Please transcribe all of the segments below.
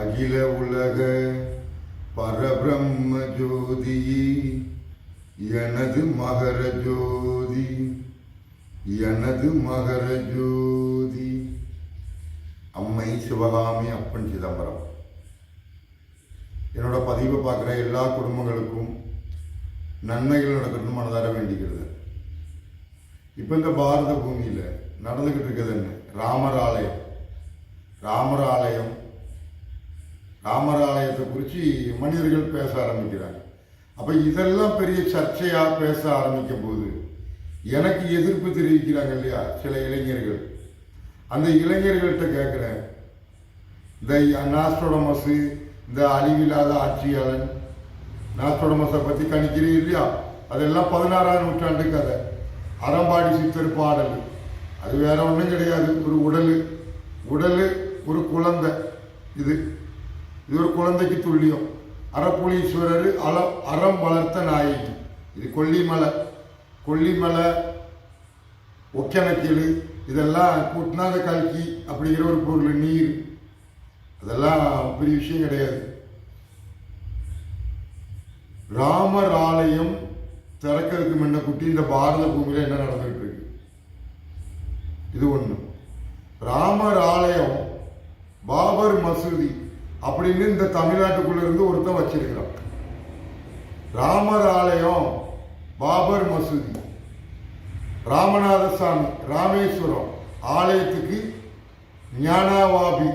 அகில உலக பரபிரம்ம ஜோதி எனது மகர ஜோதி எனது மகர ஜோதி. அம்மை சிவகாமி அப்பன் சிதம்பரம். என்னோட பதிவை பார்க்குற எல்லா குடும்பங்களுக்கும் நன்மைகள் நடக்கணும்னு மனதார வேண்டிக்கிறது. இப்போ இந்த பாரத பூமியில் நடந்துக்கிட்டு இருக்கிறது என்ன? ராமர் ஆலயம். ராமர் ஆலயம் ராமர் ஆலயத்தை குறித்து மனிதர்கள் பேச ஆரம்பிக்கிறாங்க. அப்போ இதெல்லாம் பெரிய சர்ச்சையாக பேச ஆரம்பிக்கும் போது எனக்கு எதிர்ப்பு தெரிவிக்கிறாங்க இல்லையா சில இளைஞர்கள்? அந்த இளைஞர்கள்ட்ட கேட்குறேன் இந்த நாஸ்டோடமஸு இந்த அழிவில்லாத ஆட்சியாளன் நாஸ்டோடமஸை பற்றி கணிக்கிறீர் இல்லையா? அதெல்லாம் பதினாறாம் நூற்றாண்டு கதை. அறம்பாடி சித்தர் பாடல். அது வேற ஒன்றும் கிடையாது. ஒரு உடல். உடல் ஒரு குழந்தை. இது இது ஒரு குழந்தைக்கு துல்லியம். அறப்புலீஸ்வரர் அல அறம் வளர்த்த நாயகி. இது கொல்லிமலை. கொல்லிமலை ஒக்கணக்கில் இதெல்லாம் கூட்டினாத கல்கி அப்படிங்கிற ஒரு பொருள் நீர். அதெல்லாம் பெரிய விஷயம் கிடையாது. ராமர் ஆலயம் திறக்கிறதுக்கு முன்ன குட்டி இந்த பாரத பூமியில் என்ன நடந்துகிட்டு இருக்கு இது ஒன்று ராமர் ஆலயம் பாபர் மசூதி அப்படின்னு இந்த தமிழ்நாட்டுக்குள்ள இருந்து ஒருத்தன் வச்சிருக்கிறான். ராமர் ஆலயம் பாபர் மசூதி ராமநாதசாமி ராமேஸ்வரம் ஆலயத்துக்கு ஞானாவாபி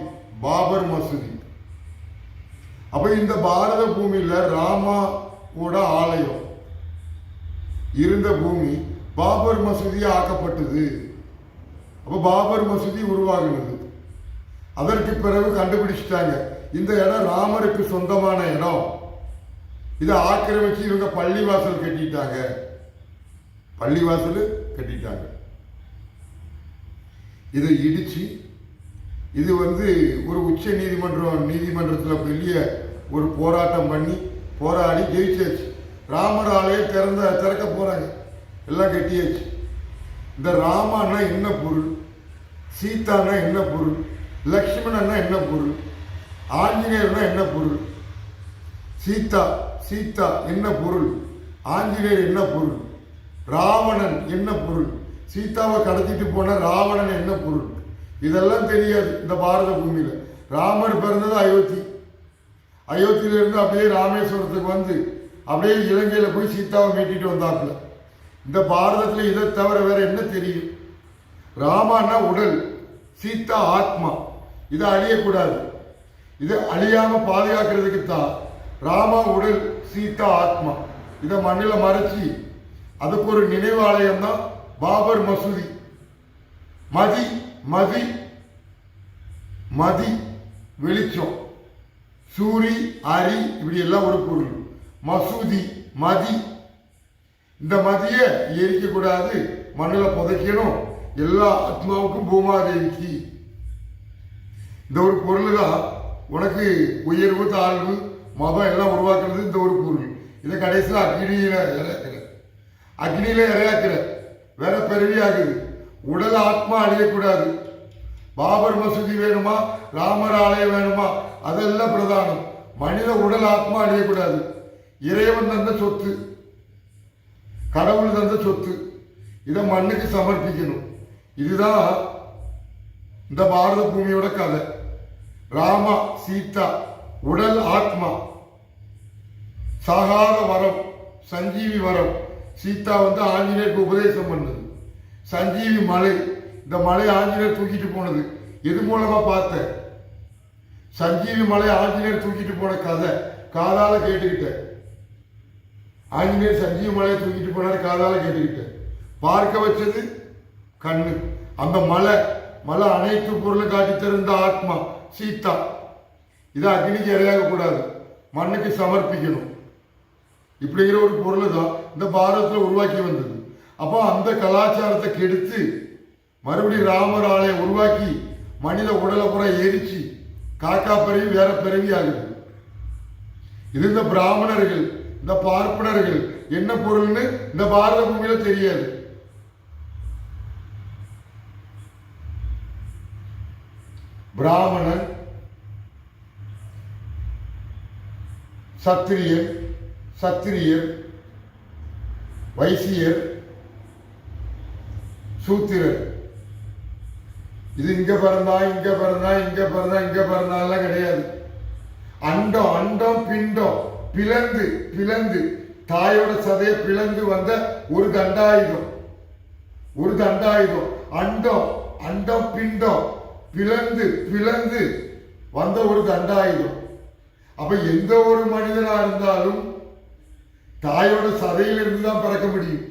பாபர் மசூதி. அப்ப இந்த பாரத பூமியில ராமாவோட ஆலயம் இருந்த பூமி பாபர் மசூதி ஆக்கப்பட்டது. அப்ப பாபர் மசூதி உருவாகினது. அதற்கு பிறகு கண்டுபிடிச்சிட்டாங்க. இந்த இடம் ராமருக்கு சொந்தமான இடம். இதை ஆக்கிரமிச்சு இவங்க பள்ளிவாசல் கட்டிட்டாங்க. பள்ளிவாசல் கட்டிட்டாங்க. இதை இடிச்சு இது வந்து ஒரு உச்ச நீதிமன்றம் நீதிமன்றத்தில் பெரிய ஒரு போராட்டம் பண்ணி போராடி ஜெயிச்சாச்சு. ராமர் ஆலயம் திறந்த திறக்க போகிறாங்க எல்லாம் கட்டியாச்சு. இந்த ராமான்னா என்ன பொருள்? சீதான்னா என்ன பொருள்? லக்ஷ்மணன்னா என்ன பொருள்? ஆஞ்சநேயர்னா என்ன பொருள்? சீதா சீதா என்ன பொருள்? ஆஞ்சநேயர் என்ன பொருள்? ராவணன் என்ன பொருள்? சீதாவை கடத்திட்டு போன ராவணன் என்ன பொருள்? இதெல்லாம் தெரியாது இந்த பாரத பூமியில். ராமர் பிறந்தது அயோத்தி. அயோத்தியிலிருந்து அப்படியே ராமேஸ்வரத்துக்கு வந்து அப்படியே இலங்கையில் போய் சீதாவை மீட்டிட்டு வந்தாப்புல. இந்த பாரதத்தில் இதை தவிர வேற என்ன தெரியும்? ராமானா உடல் சீதா ஆத்மா. இதை அழியக்கூடாது. இது அழியாம பாதுகாக்கிறதுக்கு தான் ராமா உடல் சீதா ஆத்மா. இதை மண்ணில் மறைச்சி அதுக்கு ஒரு நினைவாலயம் தான் பாபர் மசூதி. மதி மதி மதி வெளிச்சம். சூரி அரி இப்படி எல்லாம் ஒரு பொருள். மசூதி மதி. இந்த மதியை எரிக்கக்கூடாது மண்ணில் புதைக்கணும். எல்லா ஆத்மாவுக்கும் பூமாதேவிக்கு. இந்த ஒரு பொருள் தான் உனக்கு உயர்வு தாழ்வு மதம் எல்லாம் உருவாக்குறது இந்த ஒரு பொருள் இதை கடைசியில் அக்னியில் இறக்குற அக்னியில இறையாக்குற. வேற பெருவியாகுது உடல் ஆத்மா அழியக்கூடாது. பாபர் மசூதி வேணுமா? ராமர் ஆலயம் வேணுமா? அதெல்லாம் பிரதானம். மனித உடல் ஆத்மா அழியக்கூடாது. இறைவன் தந்த சொத்து கடவுள் தந்த சொத்து இதை மண்ணுக்கு சமர்ப்பிக்கணும். இதுதான் இந்த பாரத பூமியோட கதை. ராமா சீதா உடல் ஆத்மா சாகாத வரம் சஞ்சீவி வரம். சீதா வந்து ஆஞ்சநேயருக்கு உபதேசம் பண்ணது. சஞ்சீவி மலை இந்த மலை ஆஞ்சநேயர் தூக்கிட்டு போனது. எது மூலமாக பார்த்த? சஞ்சீவி மலை ஆஞ்சநேயர் தூக்கிட்டு போன கதை காதால் கேட்டுக்கிட்டேன் ஆஞ்சநேயர் சஞ்சீவி மலையை தூக்கிட்டு போனார் காதால் கேட்டுக்கிட்டேன் பார்க்க வச்சது கண்ணு. அந்த மலை மலை அனைத்து பொருளும் காட்டி தருந்த ஆத்மா. சீதா இதை அக்னிக்கு இரையாக கூடாது மண்ணுக்கு சமர்ப்பிக்கணும். இப்படிங்கிற ஒரு பொருள் தான் இந்த பாரதத்தில் உருவாக்கி வந்தது. அப்போ அந்த கலாச்சாரத்தை கெடுத்து மறுபடியும் ராமர் ஆலயம் உருவாக்கி மனித உடலை புற எரிச்சு காக்கா பிறவி வேற பிறவி ஆகுது. இது இந்த பிராமணர்கள் இந்த பார்ப்பனர்கள் என்ன பொருள்னு இந்த பாரத பூமியில தெரியாது. பிராமணன் சத்திரியர் சத்திரியர் வைசியர் சூத்திரர். இது இங்க பிறந்தா இங்க பிறந்தா இங்க பிறந்தா இங்க பிறந்தாலாம் கிடையாது. அண்டம் அண்டம் பிண்டம் பிளந்து பிளந்து தாயோட சதையை பிளந்து வந்த ஒரு தண்டாயுதம். ஒரு தண்டாயுதம். அண்டம் அண்டம் பிண்டம். பிளந்து பிளந்து. வந்த ஒரு தண்டாயுதம் அப்ப எந்த ஒரு மனிதனா இருந்தாலும் தாயோட சதையிலிருந்து தான் பிறக்க முடியும்.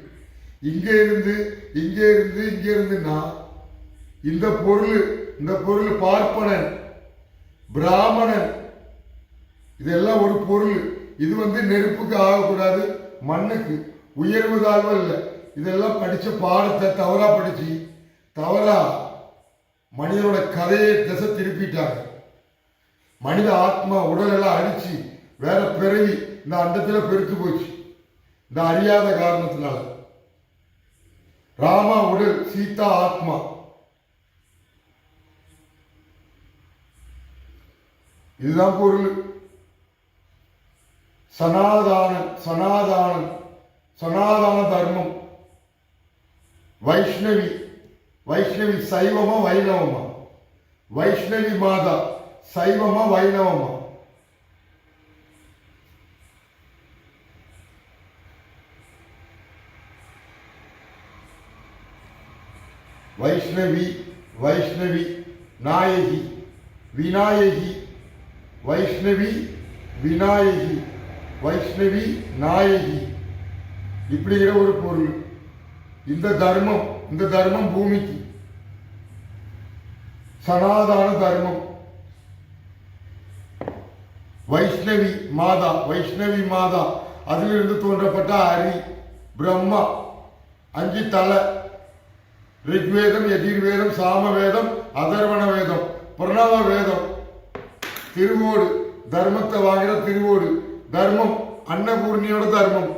இங்க இருந்து இங்க இருந்து இங்க இருந்துன்னா இந்த பொருள் இந்த பொருள் பார்ப்பனன் பிராமணன். இதெல்லாம் ஒரு பொருள். இது வந்து நெருப்புக்கு ஆகக்கூடாது மண்ணுக்கு. உயர்வு தாழ்வு இல்லை. இதெல்லாம் படிச்ச பாடத்தை தவறா படிச்சு தவறா மனிதனோட கதையை திசை திருப்பிட்டாங்க. மனித ஆத்மா உடல் எல்லாம் அடிச்சு வேற பிறவி இந்த அண்டத்தில் பெருத்து போச்சு. இந்த அறியாத காரணத்தினால. ராமா உடல் சீதா ஆத்மா. இதுதான் பொருள். சனாதானம் சனாதானம் சனாதான தர்மம். வைஷ்ணவி வைஷ்ணவி சைவமா வைணவமா? வைஷ்ணவி மாதா சைவமா வைணவமா? வைஷ்ணவி வைஷ்ணவி நாயகி விநாயகி. வைஷ்ணவி விநாயகி வைஷ்ணவி நாயகி. இப்படிங்கிற ஒரு பொருள். இந்த தர்மம் இந்த தர்மம் பூமிக்கு. சனாதான தர்மம். வைஷ்ணவி மாதா வைஷ்ணவி மாதா. அதிலிருந்து தோன்றப்பட்ட ஹரி பிரம்மா அஞ்சு தலை ரிக்வேதம் எதிர்வேதம் சாமவேதம் அதர்வண வேதம் பிரணவ வேதம். திருவோடு தர்மத்தை வாங்கிற திருவோடு. தர்மம் அன்னபூர்ணியோட தர்மம்.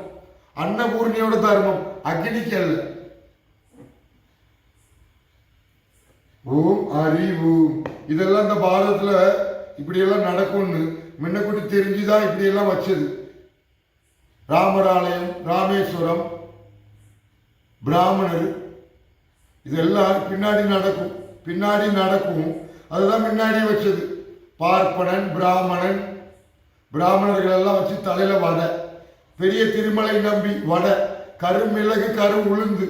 அன்னபூர்ணியோட தர்மம் அக்னிக்கு அல்ல. ஓம் ஹரி ஓம் இதெல்லாம் இந்த பாரதத்தில் இப்படியெல்லாம் நடக்கும்னு முன்னக்கூட்டி தெரிஞ்சுதான் இப்படியெல்லாம் வச்சது. ராமராலயம் ராமேஸ்வரம் பிராமணர் இதெல்லாம் பின்னாடி நடக்கும். பின்னாடி நடக்கும். அதுதான் முன்னாடி வச்சது. பார்ப்பனன் பிராமணன் பிராமணர்கள் எல்லாம் வச்சு தலையில வடை. பெரிய திருமலை நம்பி வடை. கருமிளகு கரு உளுந்து.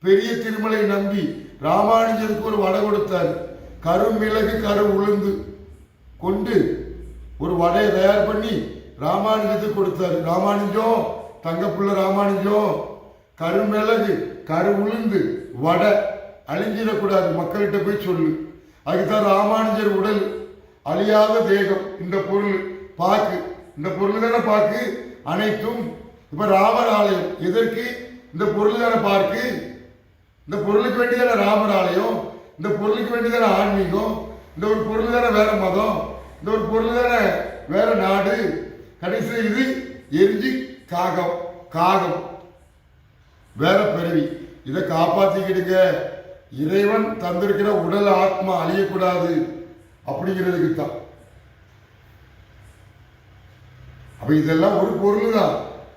பெரிய திருமலை நம்பி ராமானுஜருக்கு ஒரு வடை கொடுத்தார். கருமிளகு கரு உளுந்து கொண்டு ஒரு வடையை தயார் பண்ணி ராமானுஜத்துக்கு கொடுத்தாரு. ராமானுஜம் தங்கப்புள்ள ராமானுஜம் கருமிளகு கரு உளுந்து வடை அழிஞ்சிடக்கூடாது. மக்கள்கிட்ட போய் சொல்லு. அதுக்குதான் ராமானுஜர் உடல் அழியாத தேகம். இந்த பொருள் பாக்கு. இந்த பொருள் தானே பாக்கு? அனைத்தும் இப்போ ராமர் ஆலயம். எதற்கு? இந்த பொருள் தானே பார்க்கு? இந்த பொருளுக்கு வேண்டியதான ராமர் ஆலயம் இந்த பொருளுக்கு வேண்டியதான ஆன்மீகம் இந்த ஒரு பொருள் தானே வேற மதம் இந்த ஒரு பொருள் தானே வேற நாடு கடைசி இது எரிஞ்சு காகம் காகம். வேற பிறவி. இதை காப்பாற்றிக்கிட்டுங்க இறைவன் தந்திருக்கிற உடல் ஆத்மா அழியக்கூடாது. அப்படிங்கிறதுக்கு தான் அப்ப இதெல்லாம் ஒரு பொருள் தான்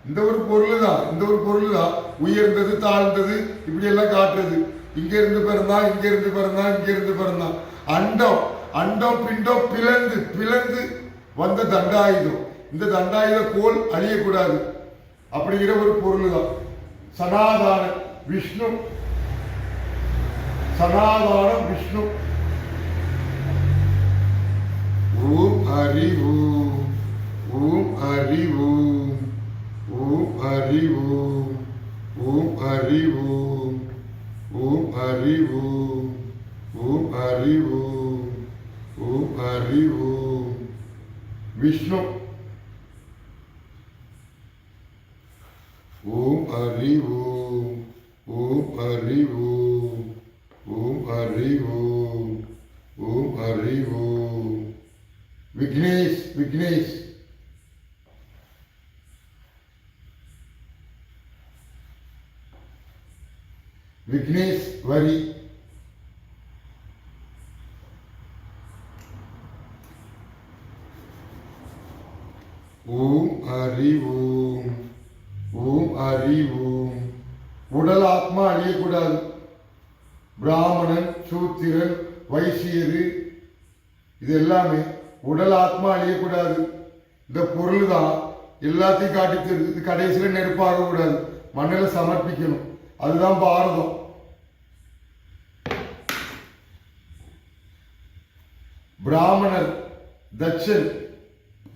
இந்த ஒரு பொருள் தான் இந்த ஒரு பொருள் தான் உயர்ந்தது தாழ்ந்தது இப்படி எல்லாம் காட்டுறது. இங்க இருந்து பிறந்தான் இங்க இருந்து பிறந்தான் இங்க இருந்து பிறந்தான் அண்டம் அண்டம் பிண்டம் பிளந்து பிளந்து வந்த தண்டாயுதம். இந்த தண்டாயுத கோல் அழியக்கூடாது. அப்படிங்கிற ஒரு பொருள் தான் சனாதான விஷ்ணு. சனாதான விஷ்ணு. ஓம் ஹரி ஓம். ஓம் ஹரி ஓம் ஓம் ஹரி ஓம் ஓம் ஹரி ஓம் ஓம் ஹரி ஓம் ஓம் ஹரி ஓம் ஓம் ஹரி ஓம் விஷ்ணு ஓம் ஹரி ஓம் ஓம் ஹரி ஓம் ஓம் ஹரி ஓம் ஓம் ஹரி ஓம் விக்னேஷ் விக்னேஷ் விக்னேஷ் வரி. ஓம் ஹரி ஓம். ஓம் ஹரி ஓம். உடல் ஆத்மா அழியக்கூடாது. பிராமணன் சூத்திரன் வைசியரு இது எல்லாமே உடல் ஆத்மா அழியக்கூடாது. இந்த பொருள் தான் எல்லாத்தையும் காட்டி தருது இது கடைசியில் நெருப்பாகக்கூடாது. மண்ணில் சமர்ப்பிக்கணும். அதுதான் பாரதம். பிராமணர் தட்சன்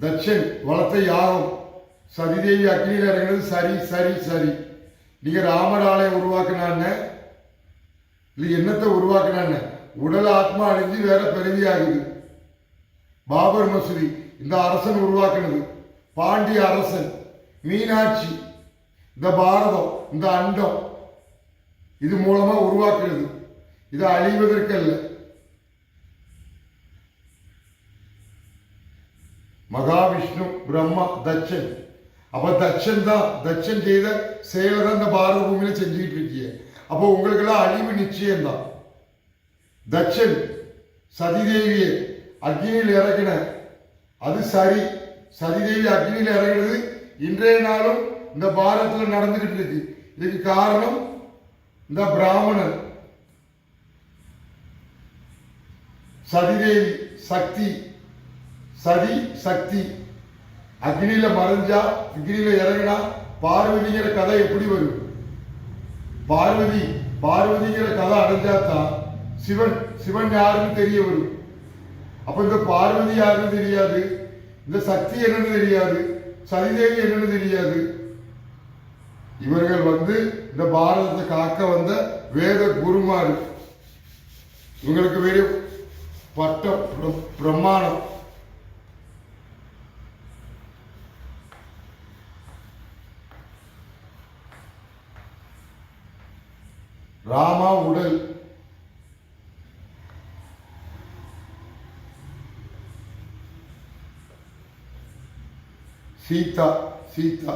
தட்சன் வளர்த்த யாகம். சதிதேவி அக்னியில் இறங்குறது சரி சரி சரி. நீங்க ராமர் ஆலயம் உருவாக்குனாங்க. இல்லை என்னத்தை உருவாக்குனாங்க? உடல் ஆத்மா அழிஞ்சு வேற பிறவி ஆகுது பாபர் மசூதி இந்த அரசன் உருவாக்குனது. பாண்டிய அரசன் மீனாட்சி இந்த பாரதம் இந்த அண்டம். இது மூலமாக உருவாக்குறது. இது அழிவதற்கல்ல. மகாவிஷ்ணு பிரம்மா தட்சன் அப்ப தட்சன் தான் தட்சன் செய்த செயலை தான் இந்த பாரத பூமியில செஞ்சுக்கிட்டு இருக்கீங்க அப்போ உங்களுக்கெல்லாம் அழிவு நிச்சயம்தான் தட்சன் சதிதேவியை அக்னியில் இறக்கின அது சரி. சதிதேவி அக்னியில் இறங்கினது இன்றைய நாளும் இந்த பாரதத்தில் நடந்துகிட்டு இருக்கு. இதுக்கு காரணம் இந்த பிராமணன் சதிதேவி சக்தி சதி சக்தி. அக்னியில மறைஞ்சா அக்னியில இறங்கினா பார்வதிங்கிற கதை எப்படி வரும்? பார்வதி பார்வதிங்கிற கதை அடைஞ்சாதான் சிவன் சிவன் யாருன்னு தெரிய வரும். அப்ப இந்த பார்வதி யாருன்னு தெரியாது? இந்த சக்தி என்னன்னு தெரியாது? சதிதேவி என்னன்னு தெரியாது? இவர்கள் வந்து இந்த பாரதத்தை காக்க வந்த வேத குருமாறு இவங்களுக்கு வேறு பட்டம் பிர- பிரமாணம். ராமா உடல். சீதா சீதா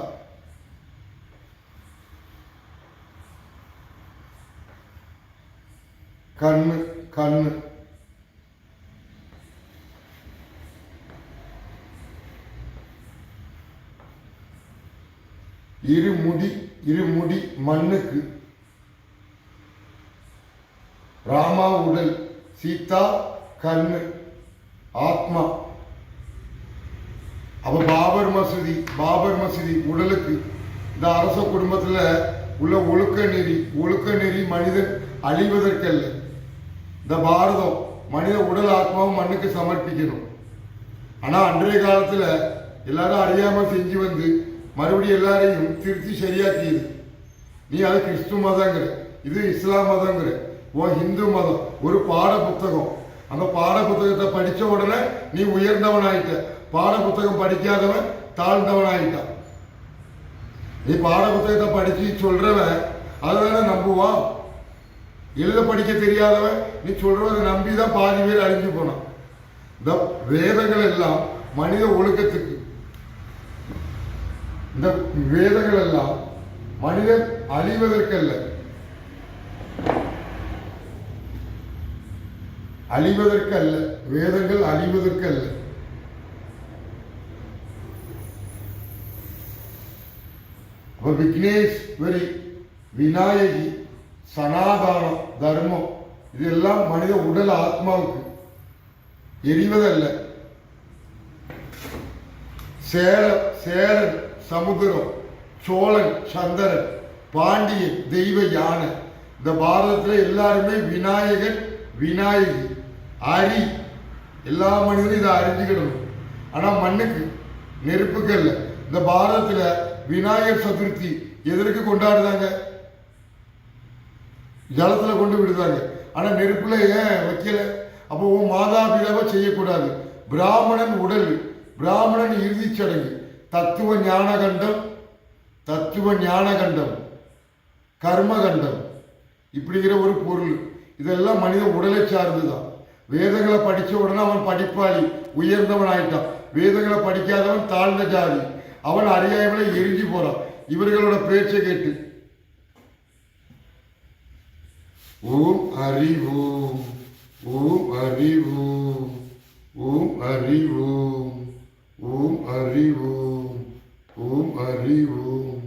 கண்ணு கண்ணு இருமுடி இருமுடி மண்ணுக்கு. ராமா உடல் சீதா கண்ணு ஆத்மா. அப்ப பாபர் மசூதி பாபர் மசூதி உடலுக்கு. இந்த அரச குடும்பத்துல உள்ள ஒழுக்க நெறி ஒழுக்க நெறி மனிதன் அழிவதற்கல்ல. இந்த பாரதம் மனித உடல் ஆத்மாவும் மண்ணுக்கு சமர்ப்பிக்கணும். ஆனா அன்றைய காலத்துல எல்லாரும் அறியாம செஞ்சு வந்து மறுபடியும் எல்லாரையும் திருத்தி சரியாக்கியது. நீ அது கிறிஸ்து மதங்கிற இது இஸ்லாம் மதங்கிற ஓ ஹிந்து மதம் ஒரு பாட புத்தகம் அந்த பாட புத்தகத்தை படித்த உடனே நீ உயர்ந்தவன் ஆயிட்ட பாட புத்தகம் படிக்காதவன் தாழ்ந்தவன் ஆயிட்டான் நீ பாட புத்தகத்தை படித்து சொல்றவன் அதுதானே நம்புவான். எழுத படிக்க தெரியாதவன் நீ சொல்றவதை நம்பி தான் பாதி பேர் அழிஞ்சு போனான். இந்த வேதங்கள் எல்லாம் மனித ஒழுக்கத்துக்கு இந்த வேதங்கள் எல்லாம் மனிதன் அழிவதற்கல்ல. அழிவதற்கல்ல. வேதங்கள் அழிவதற்கல்ல. அப்ப விக்னேஸ்வரி விநாயகி சனாதானம் தர்மம் இதெல்லாம் மனித உடல் ஆத்மாவுக்கு எரிவதல்ல. சேர சேரன் சமுத்திரம் சோழன் சந்திரன் பாண்டியன் தெய்வ யானை. இந்த பாரதத்தில் எல்லாருமே விநாயகன் விநாயகி அரி. எல்லா மனிதரும் இதை அறிஞ்சுக்கிடணும் ஆனால் மண்ணுக்கு நெருப்புக்கு இல்லை இந்த பாரதத்தில் விநாயகர் சதுர்த்தி எதற்கு கொண்டாடுறாங்க? ஜலத்தில் கொண்டு விடுதாங்க ஆனால் நெருப்பில் ஏன் வைக்கல? அப்போ மாதா பிதாவை செய்யக்கூடாது. பிராமணன் உடல் பிராமணன் இறுதிச் சடங்கு. தத்துவ ஞானகண்டம் தத்துவ ஞானகண்டம் கர்மகண்டம் இப்படிங்கிற ஒரு பொருள். இதெல்லாம் மனித உடலை சார்ந்து தான் வேதங்களை படிச்ச உடனே அவன் படிப்பாளி உயர்ந்தவன் ஆயிட்டான் வேதங்களை படிக்காதவன் தாழ்ந்த ஜாதி. அவன் அறியாமலே எரிஞ்சு போறான். இவர்களோட பேச்சை கேட்டு. ஓம் அறிவோம் ஓம் ஓம் அறிவோம். ஓம் ஓம் ஹரி ஓம் ஓம் ஹரி ஓம் ஹரி ஓம்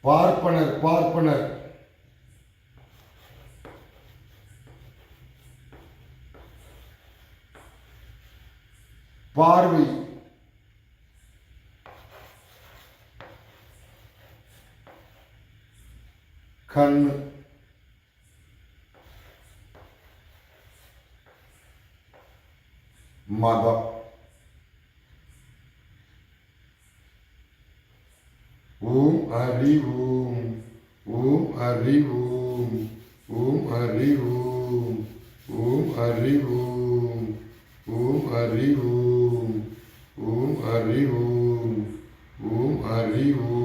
பார்ப்பனர் பார்ப்பனர். பார்வை. கண்ணு mada um ari um um ari um um ari um um ari um um ari um um ari um Om Hari Om.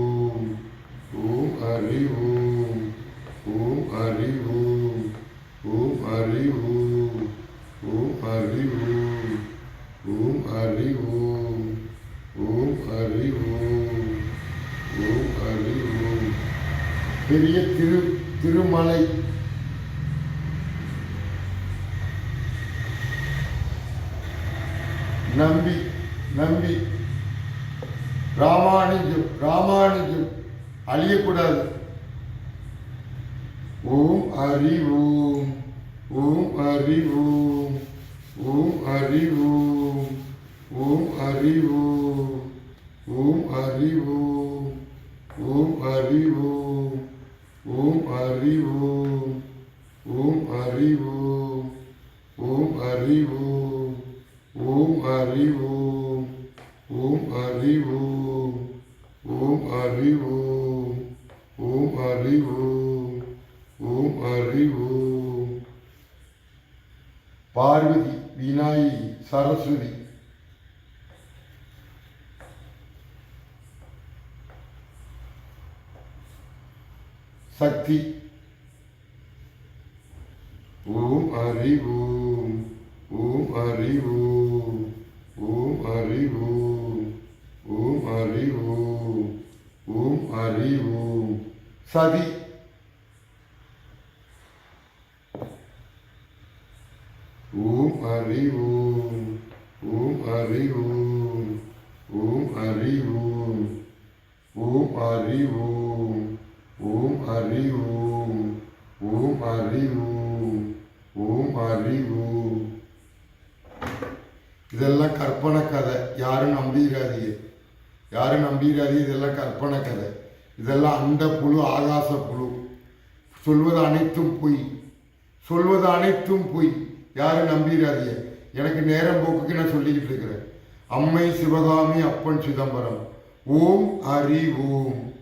Thirumalai. நம்பி நம்பி. ராமானுஜம் ராமானுஜம். அழியக்கூடாது. ஓம் ஹரி ஓம் ஓம் ஹரி ஓம் ஓம் ஹரி ஓம் ஓம் ஹரி ஓம் ஓம் ஹரி ஓம் ஓம் ஹரி ஓம் ஓம் ஹரி ஓம் ஓம் ஹரி ஓம் ஓம் ஹரி ஓம் ஓம் ஹரி ஓம் ஓம் ஹரி ஓம் ஓம் ஹரி ஓம் ஓம் ஹரி ஓம் ஓம் ஹரி ஓம் பார்வதி விநாயகி சரஸ்வதி சக்தி. ஓம் ஹரி ஓம் ஓம் ஹரி ஓம் ஓம் ஹரி ஓம் ஓம் ஹரி ஓம் ஓம் ஹரி ஓம் சதி. ஓம் ஹரி ஓம் ஓம் ஹரி ஓம் ஓம் ஹரி ஓம் ஓம் ஹரி ஓம் ஓம் ஹரி ஓம் ஓம் ஹரி ஓம் ஓம் ஹரி ஓம். இதெல்லாம் கற்பனை கதை. யாரும் நம்பிடாதீங்க யாரும் நம்பிடாதீங்க இதெல்லாம் கற்பனை கதை. இதெல்லாம் அந்த புழு ஆகாச புழு. சொல்வது அனைத்தும் பொய். சொல்வது அனைத்தும் பொய். யாரும் நம்பிடாதீங்க எனக்கு நேரம் போக்குக்கு நான் சொல்லிக்கிட்டு இருக்கிறேன். அம்மை சிவகாமி அப்பன் சிதம்பரம். ஓம் ஹரி ஓம்.